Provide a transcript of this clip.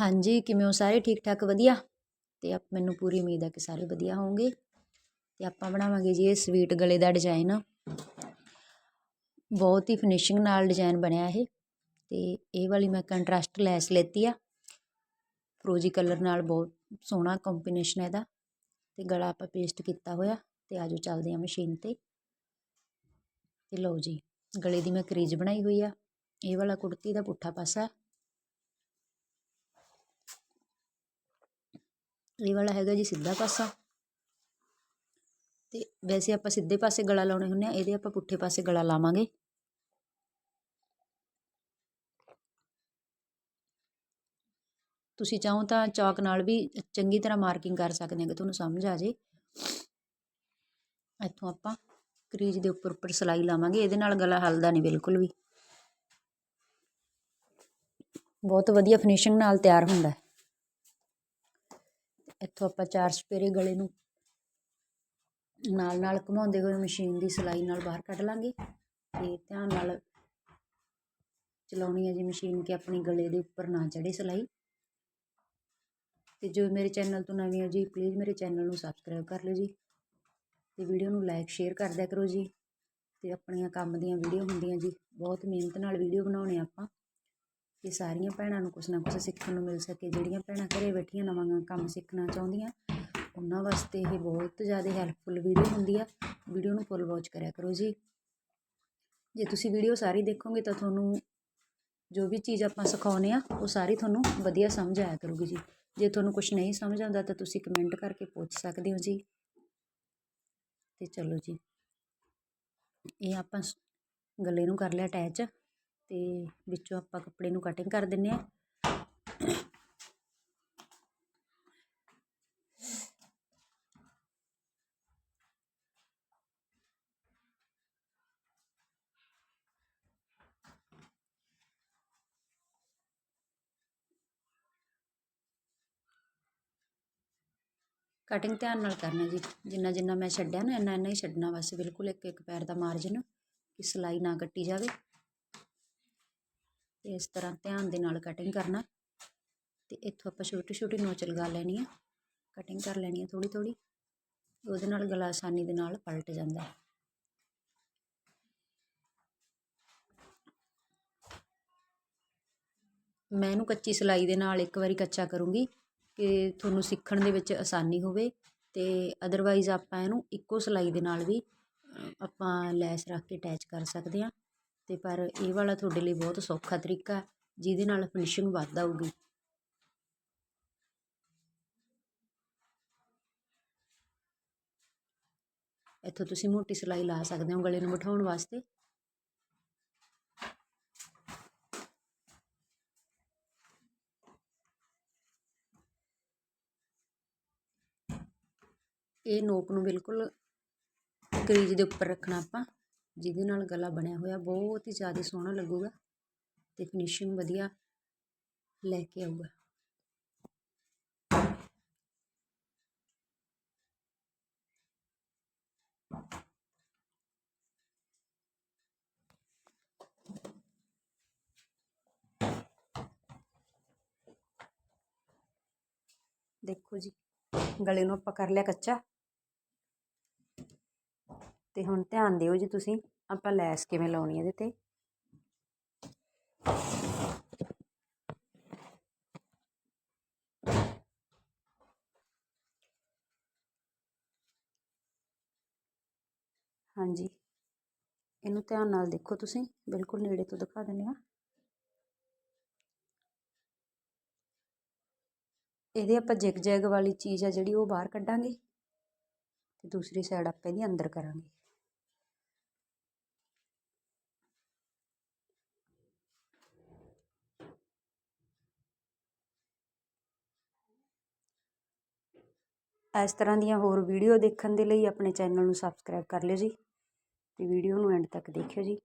ਹਾਂਜੀ, ਕਿਵੇਂ ਹੋ ਸਾਰੇ? ਠੀਕ ਠਾਕ ਵਧੀਆ? ਤੇ ਆਪ, ਮੈਨੂੰ ਪੂਰੀ ਉਮੀਦ ਹੈ ਕਿ ਸਾਰੇ ਵਧੀਆ ਹੋਵੋਗੇ। ਤੇ ਆਪਾਂ ਬਣਾਵਾਂਗੇ ਜੀ ਇਹ ਸਵੀਟ ਗਲੇ ਦਾ ਡਿਜ਼ਾਈਨ ਬਹੁਤ ਹੀ ਫਿਨਿਸ਼ਿੰਗ ਨਾਲ ਡਿਜ਼ਾਈਨ ਬਣਿਆ ਇਹ। ਤੇ ਇਹ ਵਾਲੀ ਮੈਂ ਕੰਟਰਾਸਟ ਲੈਸ ਲੈਤੀ ਆ। ਫਰੋਜੀ ਕਲਰ ਨਾਲ ਬਹੁਤ ਸੋਹਣਾ ਕੰਬੀਨੇਸ਼ਨ ਹੈ ਇਹਦਾ। ਤੇ ਗਲਾ ਆਪਾਂ ਪੇਸਟ ਕੀਤਾ ਹੋਇਆ ਤੇ ਆਜੋ ਚੱਲਦੇ ਆ ਮਸ਼ੀਨ ਤੇ। ਤੇ ਲਓ ਜੀ, ਗਲੇ ਦੀ ਮੈਂ ਕਰੀਜ਼ ਬਣਾਈ ਹੋਈ ਆ। ਇਹ ਵਾਲਾ ਕੁੜਤੀ ਦਾ ਪੁੱਠਾ ਪਾਸਾ। ਇਹ ਵਾਲਾ ਹੈਗਾ ਜੀ ਸਿੱਧਾ ਪਾਸਾ। ਤੇ ਵੈਸੇ ਆਪਾਂ ਸਿੱਧੇ ਪਾਸੇ ਗਲਾ ਲਾਉਣੇ ਹੁੰਦੇ ਆ, ਇਹਦੇ ਆਪਾਂ ਪੁੱਠੇ ਪਾਸੇ ਗਲਾ ਲਾਵਾਂਗੇ। ਤੁਸੀਂ ਚਾਹੋ ਤਾਂ ਚੌਕ ਨਾਲ ਵੀ ਚੰਗੀ ਤਰ੍ਹਾਂ ਮਾਰਕਿੰਗ ਕਰ ਸਕਦੇ ਹਾਂ ਕਿ ਤੁਹਾਨੂੰ ਸਮਝ ਆ ਜੇ। ਇੱਥੋਂ ਆਪਾਂ ਕਰੀਜ ਦੇ ਉੱਪਰ ਉੱਪਰ ਸਲਾਈ ਲਾਵਾਂਗੇ, ਇਹਦੇ ਨਾਲ ਗਲਾ ਹਲਦਾ ਨਹੀਂ ਬਿਲਕੁਲ ਵੀ। ਬਹੁਤ ਵਧੀਆ ਫਿਨਿਸ਼ਿੰਗ ਨਾਲ ਤਿਆਰ ਹੁੰਦਾ। ਹੈ ਇੱਥੋਂ ਆਪਾਂ ਚਾਰ ਸਪੇਰੇ ਗਲੇ ਨੂੰ ਨਾਲ ਨਾਲ ਘੁਮਾਉਂਦੇ ਹੋਏ ਮਸ਼ੀਨ ਦੀ ਸਲਾਈ ਨਾਲ ਬਾਹਰ ਕੱਢ ਲਾਂਗੇ। ਤੇ ਧਿਆਨ ਨਾਲ ਚਲਾਉਣੀ ਹੈ ਜੀ ਮਸ਼ੀਨ ਕਿ ਆਪਣੀ ਗਲੇ ਦੇ ਉੱਪਰ ਨਾ ਚੜੇ ਸਲਾਈ। ਤੇ ਜੋ ਮੇਰੇ ਚੈਨਲ ਤੋਂ ਨਵੇਂ ਹੋ ਜੀ ਪਲੀਜ਼ ਮੇਰੇ ਚੈਨਲ ਨੂੰ ਸਬਸਕ੍ਰਾਈਬ ਕਰ ਲਿਓ ਜੀ। ਤੇ ਵੀਡੀਓ ਨੂੰ ਲਾਈਕ ਸ਼ੇਅਰ ਕਰ ਦਿਆ ਕਰੋ ਜੀ। ਤੇ ਆਪਣੀਆਂ ਕੰਮ ਦੀਆਂ ਵੀਡੀਓ ਹੁੰਦੀਆਂ ਜੀ, ਬਹੁਤ ਮਿਹਨਤ ਨਾਲ ਵੀਡੀਓ ਬਣਾਉਣੇ ਆਪਾਂ। ਕਿ ਸਾਰੀਆਂ ਭੈਣਾਂ ਨੂੰ ਕੁਛ ਨਾ ਕੁਛ ਸਿੱਖਣ ਨੂੰ ਮਿਲ ਸਕੇ, ਜਿਹੜੀਆਂ ਭੈਣਾਂ ਘਰੇ ਬੈਠੀਆਂ ਨਵਾਂ ਕੰਮ ਸਿੱਖਣਾ ਚਾਹੁੰਦੀਆਂ, ਉਹਨਾਂ ਵਾਸਤੇ ਇਹ ਬਹੁਤ ਜ਼ਿਆਦਾ ਹੈਲਪਫੁਲ ਵੀਡੀਓ ਹੁੰਦੀ ਆ। ਵੀਡੀਓ ਨੂੰ ਫੁੱਲ ਵਾਚ ਕਰਿਆ ਕਰੋ ਜੀ। ਜੇ ਤੁਸੀਂ ਵੀਡੀਓ ਸਾਰੀ ਦੇਖੋਗੇ ਤਾਂ ਤੁਹਾਨੂੰ ਜੋ ਵੀ ਚੀਜ਼ ਆਪਾਂ ਸਿਖਾਉਨੇ ਆ, ਉਹ ਸਾਰੀ ਤੁਹਾਨੂੰ ਵਧੀਆ ਸਮਝ ਆਇਆ ਕਰੂਗੀ ਜੀ। ਜੇ ਤੁਹਾਨੂੰ ਕੁਝ ਨਹੀਂ ਸਮਝ ਆਉਂਦਾ ਤਾਂ ਤੁਸੀਂ ਕਮੈਂਟ ਕਰਕੇ ਪੁੱਛ ਸਕਦੇ ਹੋ ਜੀ। ਤੇ ਚਲੋ ਜੀ। ਇਹ ਆਪਾਂ ਗਲੇ ਨੂੰ ਕਰ ਲਿਆ ਅਟੈਚ ਤੇ ਵਿੱਚੋਂ ਆਪਾਂ ਕੱਪੜੇ ਨੂੰ ਕਟਿੰਗ ਕਰ ਦਿੰਦੇ ਹਾਂ ਕਟਿੰਗ ਧਿਆਨ ਨਾਲ ਕਰਨਾ ਜੀ। ਜਿੰਨਾ ਜਿੰਨਾ ਮੈਂ ਛੱਡਿਆ ਨਾ, ਇੰਨਾ ਇੰਨਾ ਹੀ ਛੱਡਣਾ ਬਸ। ਬਿਲਕੁਲ ਇੱਕ ਇੱਕ ਪੈਰ ਦਾ ਮਾਰਜਨ ਕਿ ਸਿਲਾਈ ਨਾ ਕੱਟੀ ਜਾਵੇ। ਤੇ ਇਸ ਤਰ੍ਹਾਂ ਧਿਆਨ ਦੇ ਨਾਲ ਕਟਿੰਗ ਕਰਨਾ। ਤੇ ਇੱਥੋਂ ਆਪਾਂ ਛੋਟੀ ਛੋਟੀ ਨੋਚ ਲਗਾ ਲੈਣੀ ਆ। ਕਟਿੰਗ ਕਰ ਲੈਣੀ ਆ ਥੋੜੀ ਥੋੜੀ ਉਹਦੇ ਨਾਲ ਗਲਾ ਆਸਾਨੀ ਦੇ ਨਾਲ ਪਲਟ ਜਾਂਦਾ। ਹੈ ਮੈਂ ਇਹਨੂੰ ਕੱਚੀ ਸਿਲਾਈ ਦੇ ਨਾਲ ਇੱਕ ਵਾਰੀ ਕੱਚਾ ਕਰੂੰਗੀ ਕਿ ਤੁਹਾਨੂੰ ਸਿੱਖਣ ਦੇ ਵਿੱਚ ਆਸਾਨੀ ਹੋਵੇ ਤੇ ਅਦਰਵਾਈਜ਼ ਆਪਾਂ ਇਹਨੂੰ ਇੱਕੋ ਸਿਲਾਈ ਦੇ ਨਾਲ ਵੀ ਆਪਾਂ ਲੈਸ ਰੱਖ ਕੇ ਅਟੈਚ ਕਰ ਸਕਦੇ ਹਾਂ। ਅਤੇ ਪਰ ਇਹ ਵਾਲਾ ਤੁਹਾਡੇ ਲਈ ਬਹੁਤ ਸੌਖਾ ਤਰੀਕਾ ਜਿਹਦੇ ਨਾਲ ਫਿਨਿਸ਼ਿੰਗ ਵੱਧ ਆਊਗੀ। ਇੱਥੋਂ ਤੁਸੀਂ ਮੋਟੀ ਸਿਲਾਈ ਲਾ ਸਕਦੇ ਹੋ ਗਲੇ ਨੂੰ ਬਿਠਾਉਣ ਵਾਸਤੇ। ਇਹ ਨੋਕ ਨੂੰ ਬਿਲਕੁਲ ਕਰੀਜ ਦੇ ਉੱਪਰ ਰੱਖਣਾ ਆਪਾਂ। ਜਿਹਦੇ ਨਾਲ ਗਲਾ ਬਣਿਆ ਹੋਇਆ, ਬਹੁਤ ਹੀ ਜ਼ਿਆਦਾ ਸੋਹਣਾ ਲੱਗੂਗਾ ਤੇ ਫਿਨਿਸ਼ਿੰਗ ਵਧੀਆ ਲੈ ਕੇ ਆਊਗਾ। ਦੇਖੋ ਜੀ, ਗਲੇ ਨੂੰ ਆਪਾਂ ਕਰ ਲਿਆ ਅਤੇ ਹੁਣ ਧਿਆਨ ਦਿਓ ਜੀ ਤੁਸੀਂ, ਆਪਾਂ ਲੈਸ ਕਿਵੇਂ ਲਾਉਣੀ ਇਹਦੇ ਤੇ। ਹਾਂਜੀ। ਇਹਨੂੰ ਧਿਆਨ ਨਾਲ ਦੇਖੋ ਤੁਸੀਂ, ਬਿਲਕੁਲ ਨੇੜੇ ਤੋਂ ਦਿਖਾ ਦਿੰਦੇ ਆ। ਇਹਦੇ ਆਪਾਂ ਜਿਗ ਜੈਗ ਵਾਲੀ ਚੀਜ਼ ਆ ਜਿਹੜੀ ਉਹ ਬਾਹਰ ਕੱਢਾਂਗੇ। ਤੇ ਦੂਸਰੀ ਸਾਈਡ ਆਪਾਂ ਇਹਦੀ ਅੰਦਰ ਕਰਾਂਗੇ। ਇਸ ਤਰ੍ਹਾਂ ਦੀਆਂ ਹੋਰ ਵੀਡੀਓ ਦੇਖਣ ਦੇ ਲਈ ਆਪਣੇ ਚੈਨਲ ਨੂੰ ਸਬਸਕ੍ਰਾਈਬ ਕਰ ਲਿਓ ਜੀ ਅਤੇ ਵੀਡੀਓ ਨੂੰ ਐਂਡ ਤੱਕ ਦੇਖਿਓ ਜੀ।